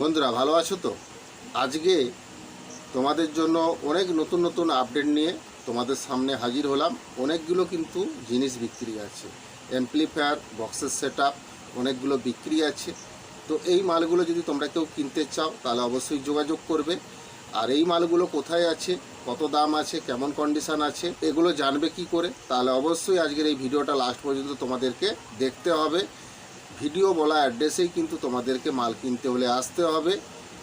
বন্ধুরা, ভালো আছো তো? আজকে তোমাদের জন্য অনেক নতুন নতুন আপডেট নিয়ে তোমাদের সামনে হাজির হলাম। অনেকগুলো কিন্তু জিনিস বিক্রি আছে। অ্যাম্পলিফায়ার, বক্সের সেট অনেকগুলো বিক্রি আছে। তো এই মালগুলো যদি তোমরা কেউ কিনতে চাও, তাহলে অবশ্যই যোগাযোগ করবে। আর এই মালগুলো কোথায় আছে, কত দাম আছে, কেমন কন্ডিশন আছে, এগুলো জানবে কি করে? তাহলে অবশ্যই আজকের এই ভিডিওটা লাস্ট পর্যন্ত তোমাদেরকে দেখতে হবে। ভিডিও বলা অ্যাড্রেসেই কিন্তু তোমাদেরকে মাল কিনতে হলে আসতে হবে।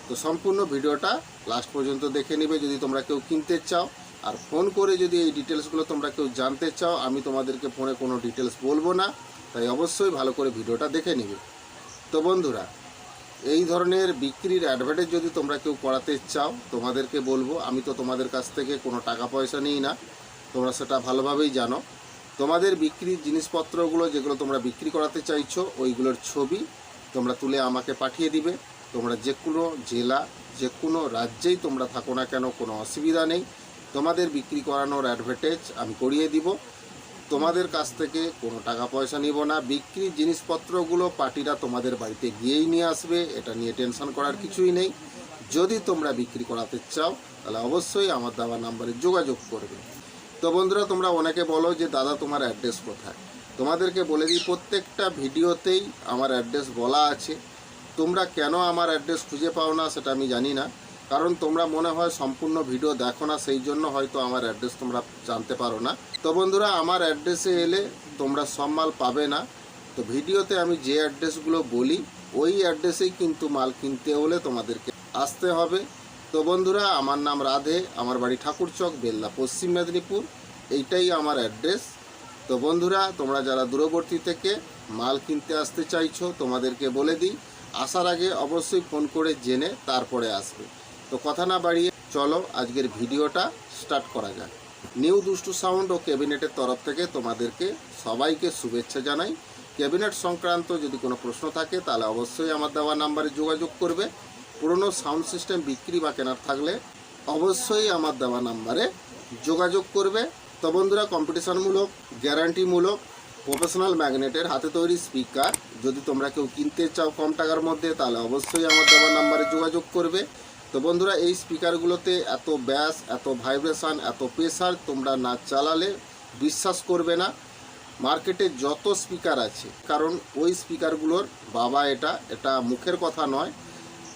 তো সম্পূর্ণ ভিডিওটা লাস্ট পর্যন্ত দেখে নেবে যদি তোমরা কেউ কিনতে চাও। আর ফোন করে যদি এই ডিটেলসগুলো তোমরা কেউ জানতে চাও, আমি তোমাদেরকে ফোনে কোনো ডিটেলস বলব না। তাই অবশ্যই ভালো করে ভিডিওটা দেখে নেবে। তো বন্ধুরা, এই ধরনের বিক্রির অ্যাডভার্টাইজ যদি তোমরা কেউ করাতে চাও, তোমাদেরকে বলব, আমি তো তোমাদের কাছ থেকে কোনো টাকা পয়সা নিই না। তোমরা সেটা ভালোভাবেই জানো। তোমাদের বিক্রির জিনিসপত্রগুলো যেগুলো তোমরা বিক্রি করাতে চাইছো, ওইগুলোর ছবি তোমরা তুলে আমাকে পাঠিয়ে দিবে। তোমরা যে কোনো জেলা যে কোনো রাজ্যেই তোমরা থাকো না কেন, কোনো অসুবিধা নেই। তোমাদের বিক্রি করানোর অ্যাডভার্টাইজ আমি করিয়ে দিব। তোমাদের কাছ থেকে কোনো টাকা পয়সা নিব না। বিক্রির জিনিসপত্রগুলো পার্টিরা তোমাদের বাড়িতে গিয়েই নিয়ে আসবে, এটা নিয়ে টেনশন করার কিছুই নেই। যদি তোমরা বিক্রি করাতে চাও, তাহলে অবশ্যই আমার দেওয়া নাম্বারে যোগাযোগ করবে। তো বন্ধুরা, তোমরা অনেকে বলো যে, দাদা, তোমার অ্যাড্রেস কোথায়? তোমাদেরকে বলে দিই, প্রত্যেকটা ভিডিওতেই আমার অ্যাড্রেস বলা আছে। তোমরা কেন আমার অ্যাড্রেস খুঁজে পাও না, সেটা আমি জানি না। কারণ তোমরা মনে হয় সম্পূর্ণ ভিডিও দেখো না, সেই জন্য হয়তো আমার অ্যাড্রেস তোমরা জানতে পারো না। তো বন্ধুরা, আমার অ্যাড্রেসে এলে তোমরা সব মাল পাবে না। তো ভিডিওতে আমি যে অ্যাড্রেসগুলো বলি, ওই অ্যাড্রেসেই কিন্তু মাল কিনতে হলে তোমাদেরকে আসতে হবে। তো বন্ধুরা, আমার নাম রাধে, আমার বাড়ি ঠাকুরচক বেল্লা, পশ্চিম মেদিনীপুর। এইটাই আমার অ্যাড্রেস। তো বন্ধুরা, তোমরা যারা দূরবর্তী থেকে মাল কিনতে আসতে চাইছো, তোমাদেরকে বলে দিই, আসার আগে অবশ্যই ফোন করে জেনে তারপরে আসবে। তো কথা না বাড়িয়ে চলো, আজকের ভিডিওটা স্টার্ট করা যাক। নিউ দুষ্টু সাউন্ড ও ক্যাবিনেটের তরফ থেকে তোমাদেরকে সবাইকে শুভেচ্ছা জানাই। ক্যাবিনেট সংক্রান্ত যদি কোনো প্রশ্ন থাকে, তাহলে অবশ্যই আমার দেওয়া নাম্বারে যোগাযোগ করবে। পুরনো সাউন্ড সিস্টেম বিক্রি বা কেনার থাকলে অবশ্যই আমার দেওয়া নাম্বারে যোগাযোগ করবে। তো বন্ধুরা কম্পিটিশনমূলক গ্যারান্টিমূলক প্রফেশনাল ম্যাগনেটের হাতে তৈরি স্পিকার যদি তোমরা কেউ কিনতে চাও কম টাকার মধ্যে, তাহলে অবশ্যই আমার দেওয়া নাম্বারে যোগাযোগ করবে। তো বন্ধুরা, এই স্পিকারগুলোতে এত ব্যাস, এত ভাইব্রেশন এত প্রেশার তোমরা না চালালে বিশ্বাস করবে না। মার্কেটে যত স্পিকার আছে, কারণ ওই স্পিকারগুলোর বাবা এটা এটা মুখের কথা নয়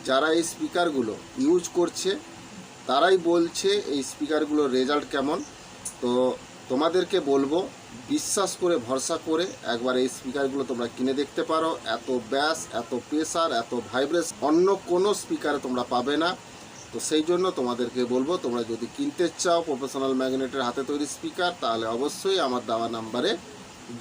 যারা এই স্পিকারগুলো ইউজ করছে, তারাই বলছে এই স্পিকারগুলোর রেজাল্ট কেমন। তো তোমাদেরকে বলব, বিশ্বাস করে, ভরসা করে একবার এই স্পিকারগুলো তোমরা কিনে দেখতে পারো। এত ব্যাস, এত প্রেসার, এত ভাইব্রেস অন্য কোনো স্পিকারে তোমরা পাবে না। তো সেই জন্য তোমাদেরকে বলব, তোমরা যদি কিনতে চাও প্রফেশনাল ম্যাগনেটের হাতে তৈরি স্পিকার, তাহলে অবশ্যই আমার দেওয়া নাম্বারে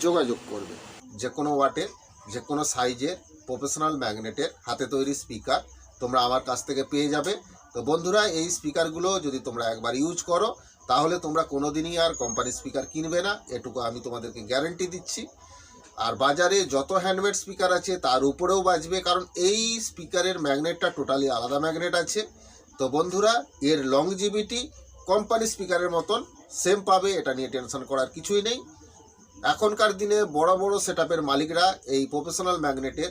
যোগাযোগ করবে। যে কোনো ওয়াটের যে কোনো সাইজের প্রফেশনাল ম্যাগনেটের হাতে তৈরি স্পিকার তোমরা আমার কাছ থেকে পেয়ে যাবে। তো বন্ধুরা, এই স্পিকারগুলো যদি তোমরা একবার ইউজ করো, তাহলে তোমরা কোনো দিনই আর কোম্পানি স্পিকার কিনবে না। এটুকু আমি তোমাদেরকে গ্যারেন্টি দিচ্ছি। আর বাজারে যত হ্যান্ডমেড স্পিকার আছে, তার উপরেও বাজবে, কারণ এই স্পিকারের ম্যাগনেটটা টোটালি আলাদা ম্যাগনেট আছে। তো বন্ধুরা, এর লংজিভিটি কোম্পানি স্পিকারের মতন সেম পাবে, এটা নিয়ে টেনশন করার কিছুই নেই। এখনকার দিনে বড় বড় সেটআপের মালিকরা এই প্রফেশনাল ম্যাগনেটের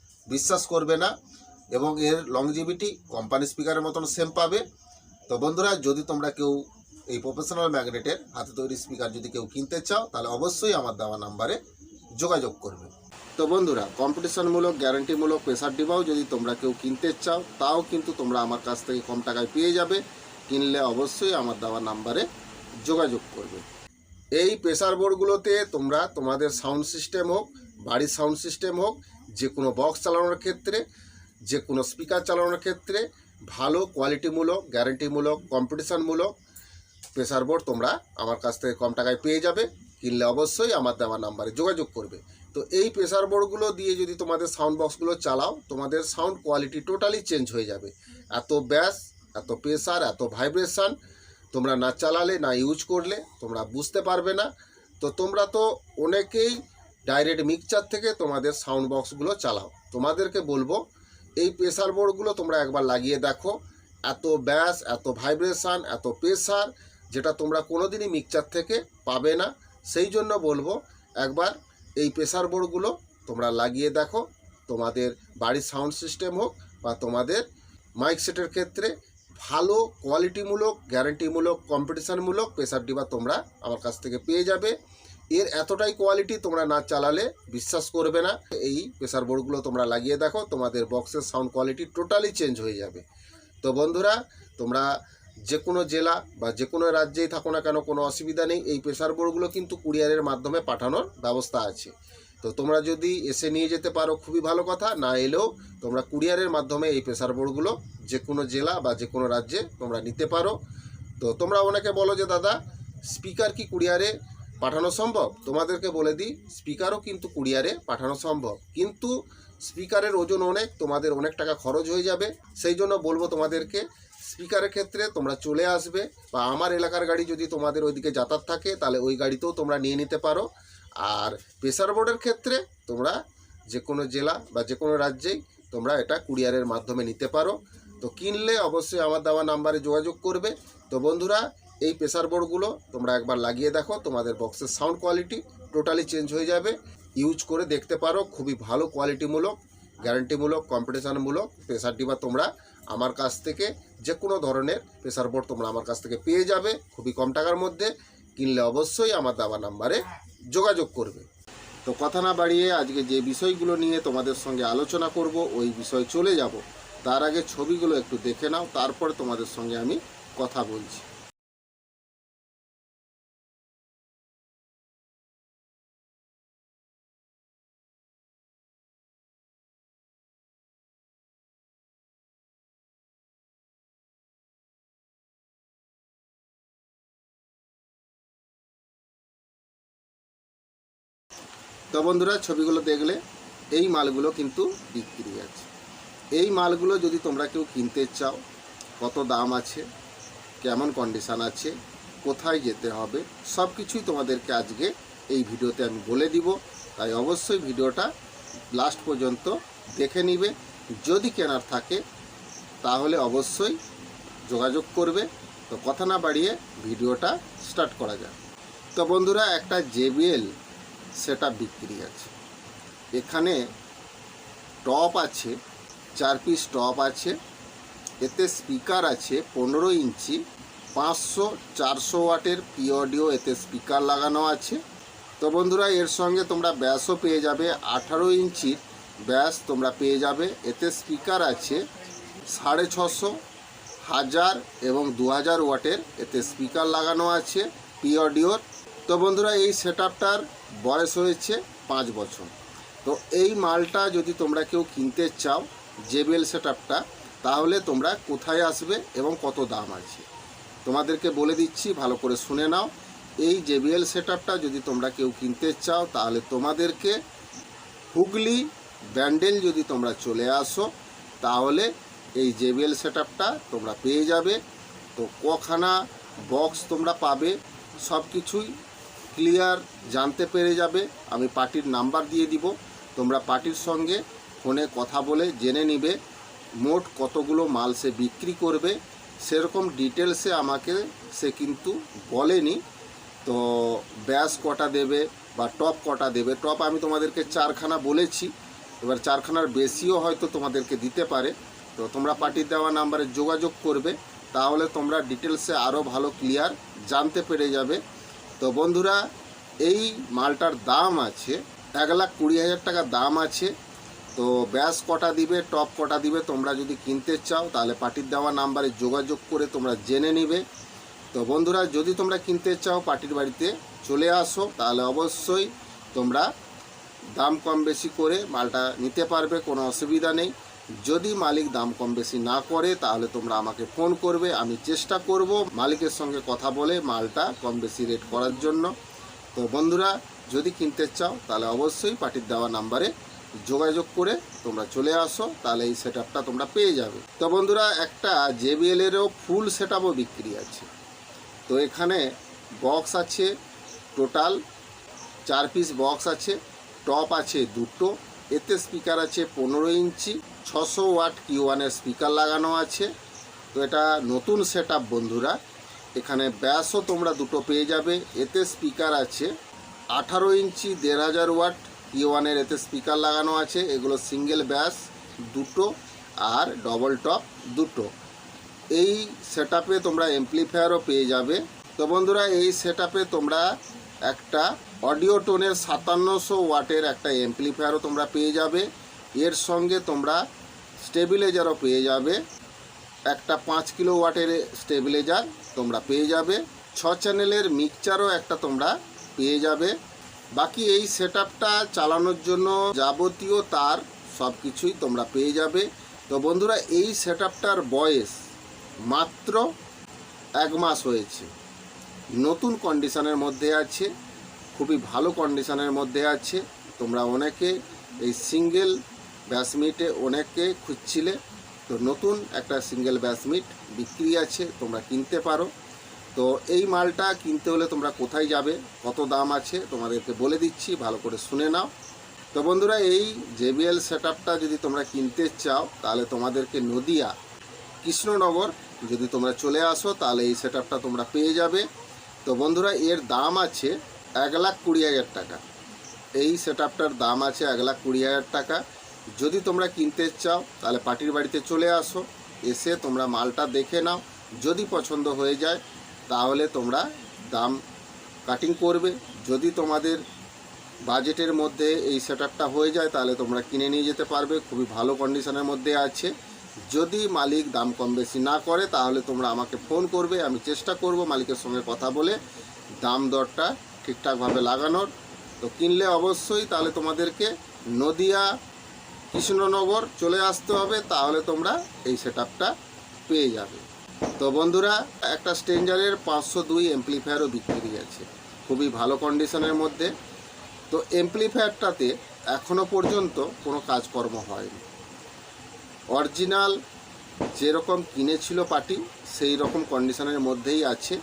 বিশ্বাস করবে না এবং এর লংজিভিটি কোম্পানি স্পিকারের মতন সেম পাবে। তো বন্ধুরা, যদি তোমরা কেউ এই প্রফেশনাল ম্যাগনেটের হাতে তৈরি স্পিকার যদি কেউ কিনতে চাও, তাহলে অবশ্যই আমার দেওয়া নাম্বারে যোগাযোগ করবে। তো বন্ধুরা কম্পিটিশনমূলক গ্যারান্টিমূলক প্রেসার ডিবাও যদি তোমরা কেউ কিনতে চাও, তাও কিন্তু তোমরা আমার কাছ থেকে কম টাকায় পেয়ে যাবে। কিনলে অবশ্যই আমার দেওয়া নাম্বারে যোগাযোগ করবে। এই প্রেসার বোর্ডগুলোতে তোমরা তোমাদের সাউন্ড সিস্টেম হোক, বাড়ির সাউন্ড সিস্টেম হোক যে কোনো বক্স চালানোর ক্ষেত্রে, যে কোনো স্পিকার চালানোর ক্ষেত্রে ভালো কোয়ালিটিমূলক গ্যারেন্টিমূলক কম্পিটিশনমূলক প্রেসার বোর্ড তোমরা আমার কাছ থেকে কম টাকায় পেয়ে যাবে। কিনলে অবশ্যই আমার দেওয়া নাম্বারে যোগাযোগ করবে। তো এই প্রেসার বোর্ডগুলো দিয়ে যদি তোমাদের সাউন্ড বক্সগুলো চালাও, তোমাদের সাউন্ড কোয়ালিটি টোটালি চেঞ্জ হয়ে যাবে। এত ব্যাস এত প্রেসার এত ভাইব্রেশন তোমরা না চালালে, না ইউজ করলে তোমরা বুঝতে পারবে না। তো তোমরা তো অনেকেই ডাইরেক্ট মিক্সচার থেকে তোমাদের সাউন্ড বক্সগুলো চালাও। তোমাদেরকে বলব, এই প্রেসার বোর্ডগুলো তোমরা একবার লাগিয়ে দেখো। এত ব্যাস এত ভাইব্রেশন এত প্রেসার যেটা তোমরা কোনোদিনই মিক্সচার থেকে পাবে না। সেই জন্য বলব, একবার এই প্রেসার বোর্ডগুলো তোমরা লাগিয়ে দেখো। তোমাদের বাড়ির সাউন্ড সিস্টেম হোক বা তোমাদের মাইক সেটের ক্ষেত্রে ভালো কোয়ালিটিমূলক গ্যারান্টিমূলক কম্পিটিশানমূলক প্রেসার ডিবা তোমরা আমার কাছ থেকে পেয়ে যাবে। এর এতটাই কোয়ালিটি তোমরা না চালালে বিশ্বাস করবে না। এই প্রেসার বোর্ডগুলো তোমরা লাগিয়ে দেখো, তোমাদের বক্সের সাউন্ড কোয়ালিটি টোটালি চেঞ্জ হয়ে যাবে। তো বন্ধুরা, তোমরা যে কোনো জেলা বা যে কোনো রাজ্যেই থাকো না কেন, কোনো অসুবিধা নেই। এই প্রেসার বোর্ডগুলো কিন্তু কুরিয়ারের মাধ্যমে পাঠানোর ব্যবস্থা আছে। তো তোমরা যদি এসে নিয়ে যেতে পারো, খুবই ভালো কথা। না এলেও তোমরা কুরিয়ারের মাধ্যমে এই প্রেসার বোর্ডগুলো যে কোনো জেলা বা যে কোনো রাজ্যে তোমরা নিতে পারো। তো তোমরা অনেকে বলো যে, দাদা স্পিকার কি কুরিয়ারে পাঠানো সম্ভব? তোমাদেরকে বলে দিই স্পিকারও কিন্তু কুরিয়ারে পাঠানো সম্ভব। কিন্তু স্পিকারের ওজন অনেক, তোমাদের অনেক টাকা খরচ হয়ে যাবে। সেই জন্য বলব তোমাদেরকে স্পিকারের ক্ষেত্রে তোমরা চলে আসবে বা আমার এলাকার গাড়ি যদি তোমাদের ওইদিকে যাতায়াত থাকে, তাহলে ওই গাড়িতেও তোমরা নিয়ে নিতে পারো। আর প্রেসার বোর্ডের ক্ষেত্রে তোমরা যে কোনো জেলা বা যে কোনো রাজ্যেই তোমরা এটা কুরিয়ারের মাধ্যমে নিতে পারো। তো কিনলে অবশ্যই আমার দেওয়া নাম্বারে যোগাযোগ করবে। তো বন্ধুরা এই প্রেসার বোর্ডগুলো তোমরা একবার লাগিয়ে দেখো, তোমাদের বক্সের সাউন্ড কোয়ালিটি টোটালি চেঞ্জ হয়ে যাবে। ইউজ করে দেখতে পারো, খুবই ভালো কোয়ালিটিমূলক গ্যারান্টিমূলক কম্পিটিশানমূলক প্রেসার ডিবা তোমরা আমার কাছ থেকে যে কোনো ধরনের প্রেসার বোর্ড তোমরা আমার কাছ থেকে পেয়ে যাবে, খুবই কম টাকার মধ্যে। কিনলে অবশ্যই আমার দাবা নাম্বারে যোগাযোগ করবে। তো কথা না বাড়িয়ে আজকে যে বিষয়গুলো নিয়ে তোমাদের সঙ্গে আলোচনা করব, ওই বিষয়ে চলে যাব। তার আগে ছবিগুলো একটু দেখে নাও, তারপরে তোমাদের সঙ্গে আমি কথা বলছি। তো বন্ধুরা, ছবিগুলো দেখলে এই মালগুলো কিন্তু বিক্রি আছে। এই মালগুলো যদি তোমরা কেউ কিনতে চাও, কত দাম আছে, কেমন কন্ডিশান আছে, কোথায় যেতে হবে সব কিছুই তোমাদেরকে আজকে এই ভিডিওতে আমি বলে দিব। তাই অবশ্যই ভিডিওটা লাস্ট পর্যন্ত দেখে নিবে। যদি কেনার থাকে, তাহলে অবশ্যই যোগাযোগ করবে। তো কথা না বাড়িয়ে ভিডিওটা স্টার্ট করা যাক। তো বন্ধুরা, একটা জেবিএল সেটা বিক্রি আছে। এখানে টপ আছে, চার পিস টপ আছে, এতে স্পিকার আছে পনেরো ইঞ্চি, পাঁচশো, চারশো ওয়াটের পি অডিও এতে স্পিকার লাগানো আছে। তো বন্ধুরা, এর সঙ্গে তোমরা ব্যাসও পেয়ে যাবে, আঠারো ইঞ্চির ব্যাস তোমরা পেয়ে যাবে। এতে স্পিকার আছে সাড়ে ছশো, হাজার এবং দু হাজার ওয়াটের এতে স্পিকার লাগানো আছে পি অডিওর তো বন্ধুরা, এই সেট বয়স হয়েছে পাঁচ বছর। তো এই মালটা যদি তোমরা কেউ কিনতে চাও, জেবিএল সেট তাহলে তোমরা কোথায় আসবে এবং কত দাম আছে? তোমাদেরকে বলে দিচ্ছি, ভালো করে শুনে নাও। এই জেবিএল সেট যদি তোমরা কেউ কিনতে চাও, তাহলে তোমাদেরকে হুগলি ব্যান্ডেল যদি তোমরা চলে আসো, তাহলে এই জেবিএল সেট তোমরা পেয়ে যাবে। তো কখানা বক্স তোমরা পাবে সব কিছুই ক্লিয়ার জানতে পেরে যাবে, আমি পার্টির নাম্বার দিয়ে দিব, তোমরা পার্টির সঙ্গে ফোনে কথা বলে জেনে নিবে, মোট কতগুলো মাল সে বিক্রি করবে, সেরকম ডিটেলসে আমাকে সে কিন্তু বলেনি। তো ব্যাস কটা দেবে বা টপ কটা দেবে, টপ আমি তোমাদেরকে চারখানা বলেছি, এবার চারখানার বেশিও হয়তো তোমাদেরকে দিতে পারে। তো তোমরা পার্টির দেওয়া নাম্বারে যোগাযোগ করবে, তাহলে তোমরা ডিটেলসে আরও ভালো ক্লিয়ার জানতে পেরে যাবে। তো বন্ধুরা, এই মালটার দাম আছে, এক লাখ কুড়ি হাজার টাকা দাম আছে। তো ব্যাস কটা দিবে, টপ কটা দিবে, তোমরা যদি কিনতে চাও, তাহলে পার্টির দেওয়া নাম্বারে যোগাযোগ করে তোমরা জেনে নিবে। তো বন্ধুরা, যদি তোমরা কিনতে চাও পার্টির বাড়িতে, চলে আসো, তাহলে অবশ্যই তোমরা দাম কম বেশি করে মালটা নিতে পারবে, কোনো অসুবিধা নেই। যদি মালিক দাম কম বেশি না করে, তাহলে তোমরা আমাকে ফোন করবে, আমি চেষ্টা করব মালিকের সঙ্গে কথা বলে মালটা কম বেশি রেট করার জন্য। তো বন্ধুরা, যদি কিনতে চাও, তাহলে অবশ্যই পার্টির দেওয়া নাম্বারে যোগাযোগ করে তোমরা চলে আসো, তাহলে এই সেট তোমরা পেয়ে যাবে। তো বন্ধুরা, একটা জেবিএলেরও ফুল সেট বিক্রি আছে। তো এখানে বক্স আছে টোটাল চার পিস বক্স আছে টপ আছে দুটো, এতে স্পিকার আছে পনেরো ইঞ্চি ছশো ওয়াট কিউ ওয়ানের স্পিকার লাগানো আছে। তো এটা নতুন সেট বন্ধুরা। এখানে ব্যাসও তোমরা দুটো পেয়ে যাবে। এতে স্পিকার আছে আঠারো ইঞ্চি, দেড় হাজার ওয়াট কিউ ওয়ানের এতে স্পিকার লাগানো আছে। এগুলো সিঙ্গেল ব্যাস, দুটো আর ডবল টপ দুটো। এই সেট তোমরা এমপ্লিফায়ারও পেয়ে যাবে। তো বন্ধুরা, এই সেট তোমরা একটা অডিও টোনের সাতান্নশো ওয়াটের একটা এমপ্লিফায়ারও তোমরা পেয়ে যাবে। এর সঙ্গে তোমরা স্টেবিলাইজারও পেয়ে যাবে। একটা পাঁচ কিলো ওয়াটের স্টেবিলাইজার তোমরা পেয়ে যাবে। ছ চ্যানেলের মিক্সচারও একটা তোমরা পেয়ে যাবে। বাকি এই সেট চালানোর জন্য যাবতীয় তার সব কিছুই তোমরা পেয়ে যাবে। তো বন্ধুরা, এই সেট বয়স মাত্র এক মাস হয়েছে। নতুন কন্ডিশনের মধ্যে আছে, খুবই ভালো কন্ডিশনের মধ্যে আছে। তোমরা অনেকে এই সিঙ্গেল ব্যাসমিটে অনেকে খুঁজছিলে। তো নতুন একটা সিঙ্গেল ব্যাসমিট বিক্রি আছে, তোমরা কিনতে পারো। তো এই মালটা কিনতে হলে তোমরা কোথায় যাবে, কত দাম আছে, তোমাদেরকে বলে দিচ্ছি, ভালো করে শুনে নাও। তো বন্ধুরা, এই জেবিএল সেট যদি তোমরা কিনতে চাও, তাহলে তোমাদেরকে নদিয়া, কৃষ্ণনগর যদি তোমরা চলে আসো, তাহলে এই সেট তোমরা পেয়ে যাবে। তো বন্ধুরা, এর দাম আছে এক লাখ কুড়ি হাজার টাকা। এই সেট দাম আছে এক লাখ কুড়ি হাজার টাকা। যদি তোমরা কিনতে চাও, তাহলে পার্টির বাড়িতে চলে আসো, এসে তোমরা মালটা দেখে নাও। যদি পছন্দ হয়ে যায়, তাহলে তোমরা দাম কাটিং করবে। যদি তোমাদের বাজেটের মধ্যে এই সেট হয়ে যায়, তাহলে তোমরা কিনে নিয়ে যেতে পারবে। খুবই ভালো কন্ডিশনের মধ্যে আছে। যদি মালিক দাম কম বেশি না করে, তাহলে তোমরা আমাকে ফোন করবে, আমি চেষ্টা করব মালিকের সঙ্গে কথা বলে দাম দরটা ঠিকঠাকভাবে লাগানোর। তো কিনলে অবশ্যই, তাহলে তোমাদেরকে নদিয়া কৃষ্ণনগর চলে আসতে হবে, তাহলে তোমরা এই সেট পেয়ে যাবে। তো বন্ধুরা, একটা স্ট্রেঞ্জারের পাঁচশো দুই এমপ্লিফায়ারও বিক্রি আছে খুবই ভালো কন্ডিশনের মধ্যে। তো এমপ্লিফায়ারটাতে এখনও পর্যন্ত কোনো কাজকর্ম হয়নি। অরিজিনাল যেরকম কিনেছিল পার্টি, সেই রকম কন্ডিশনের মধ্যেই আছে।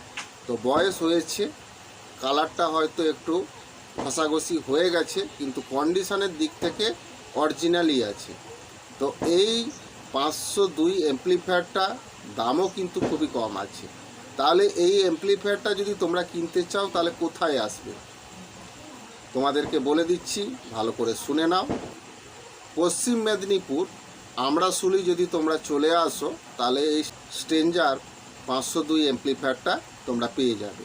তো বয়স হয়েছে কালারটা হয়তো একটু ঘষাঘষি হয়ে গেছে, কিন্তু কন্ডিশনের দিক থেকে অরিজিনালই আছে। তো এই পাঁচশো দুই এমপ্লিফায়ারটা দামও কিন্তু খুবই কম আছে। তাহলে এই এমপ্লিফায়ারটা যদি তোমরা কিনতে চাও, তাহলে কোথায় আসবে? তোমাদেরকে বলে দিচ্ছি, ভালো করে শুনে নাও। পশ্চিম মেদিনীপুর আমড়াশুলি যদি তোমরা চলে আসো, তাহলে এই স্ট্রেঞ্জার পাঁচশো দুই এমপ্লিফায়ারটা তোমরা পেয়ে যাবে।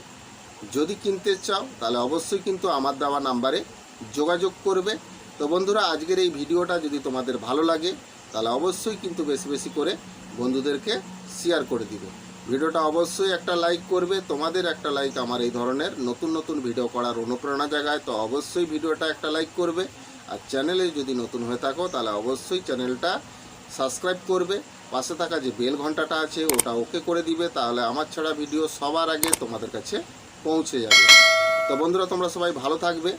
যদি কিনতে চাও, তাহলে অবশ্যই কিন্তু আমার দেওয়া নাম্বারে যোগাযোগ করবে। তো বন্ধুরা, আজকের এই ভিডিওটা যদি তোমাদের ভালো লাগে, তাহলে অবশ্যই কিন্তু বেশি বেশি করে বন্ধুদেরকে শেয়ার করে দিবে। ভিডিওটা অবশ্যই একটা লাইক করবে। তোমাদের একটা লাইক আমার এই ধরনের নতুন নতুন ভিডিও করার অনুপ্রেরণা জায়গায় তো অবশ্যই ভিডিওটা একটা লাইক করবে। আর চ্যানেলে যদি নতুন হয়ে থাকো, তাহলে অবশ্যই চ্যানেলটা সাবস্ক্রাইব করবে। পাশে থাকা যে বেল ঘন্টাটা আছে, ওটা ওকে করে দিবে। তাহলে আমার ছাড়া ভিডিও সবার আগে তোমাদের কাছে পৌঁছে যাবে। তো বন্ধুরা, তোমরা সবাই ভালো থাকবে।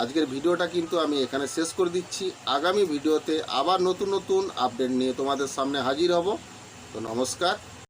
আজকের ভিডিওটা কিন্তু আমি এখানে শেষ করে দিচ্ছি। আগামী ভিডিওতে আবার নতুন নতুন আপডেট নিয়ে তোমাদের সামনে হাজির হব। তো নমস্কার।